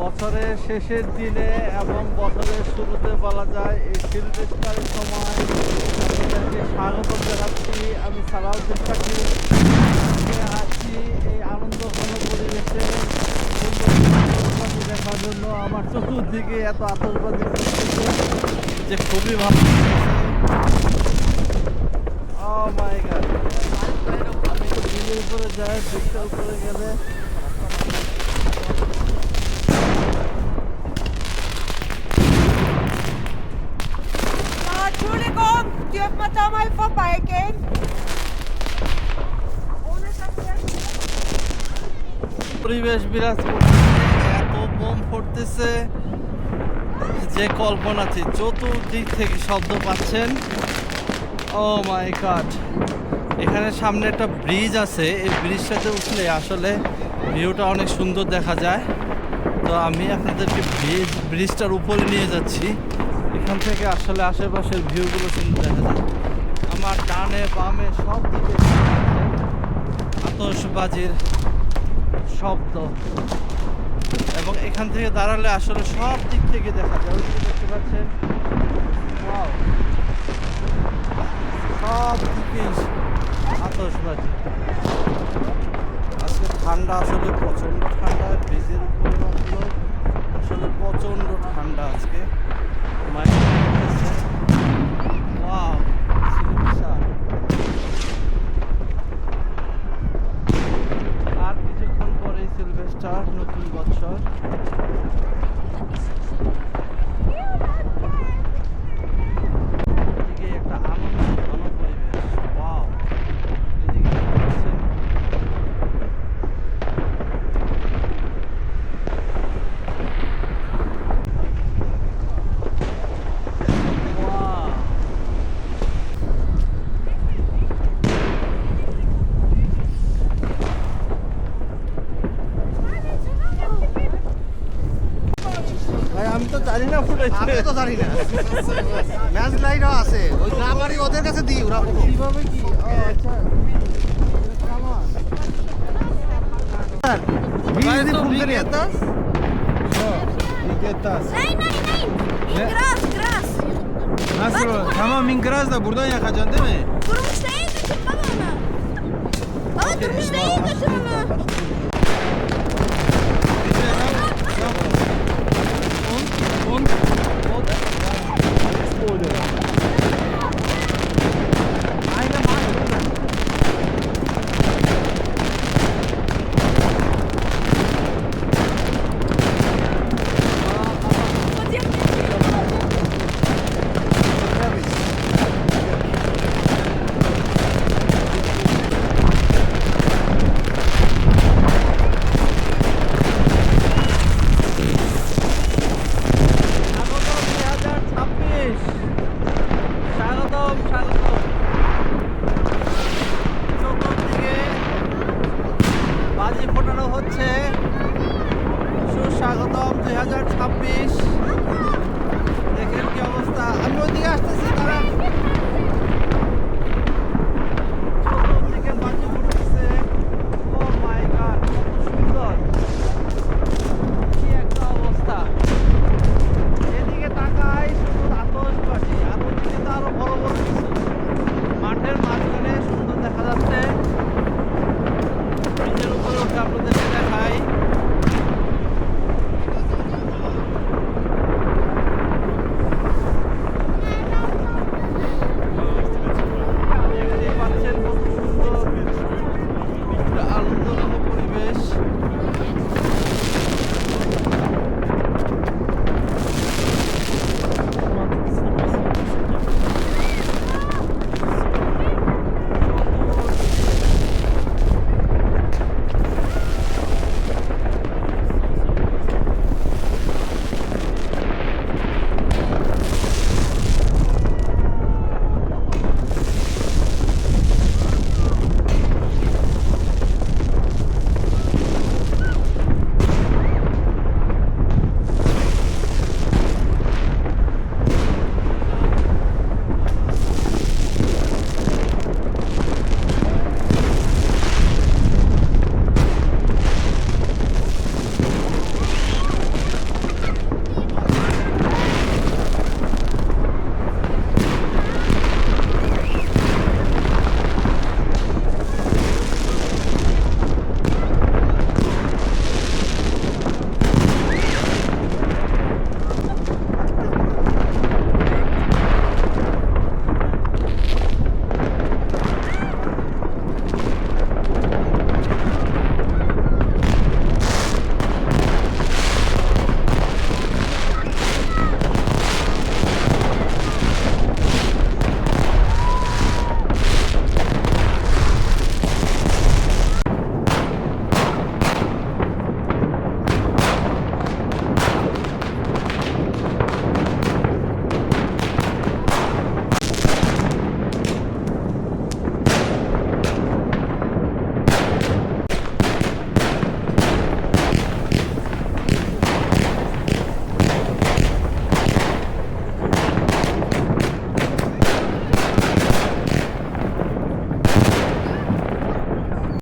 বছরের শেষের দিনে এবং বছরের শুরুতে বলা যায়, এই সিলভেস্টারের সময় আপনাদেরকে স্বাগত জানাচ্ছি। আমি সালাউদ্দিন আজকে আছি। এই আনন্দঘন পরিবেশে দেখার জন্য আমার চতুর্দিকে এত চলতেছে যে খুবই ভালো গড আমি তো উপরে যাই ব্রিজটা উপরে গেলে dürfen wir da mal vorbeigehen? Ohne dass wir... পরিবেশ বিরাজ এত বোম ফুটতেছে। যে কল্পনাতে চতুর্দিক থেকে শব্দ পাচ্ছেন। Oh my God. এখানে সামনে একটা ব্রিজ আছে, এই ব্রিজটাতে উঠলে আসলে ভিউটা অনেক সুন্দর দেখা যায়। তো আমি আপনাদেরকে ব্রিজ, ব্রিজটার উপরে নিয়ে যাচ্ছি। এখান থেকে আসলে আশেপাশের ভিউগুলো সুন্দর দেখা যায়। আমার ডানে, বামে সব দিকে আতশবাজির শব্দ। এবং এখান থেকে দাঁড়ালে আসলে সব দিক থেকে দেখা যায়। ওই দেখতে পাচ্ছেন! সব দিকে আতশবাজি। আজকে ঠান্ডা, আসলে প্রচণ্ড ঠান্ডা। ব্রিজের উপরে আসলে প্রচণ্ড ঠান্ডা আজকে। Maç জানি না ফুটাইছে আমিও তো জানি না ম্যাচ লাইটও আছে ওই গ্রামারি ওদের কাছে দিই ওরা বলো। কিভাবে কি ও আচ্ছা কামান Wie ist die funktioniert? Nein, nein, nein. In gras, gras. Nasıl? Tamam Minkraz da buradan yakacaksın değil mi? Durmuşta iyi götür baba onu. Baba durmuşta iyi götür onu. much.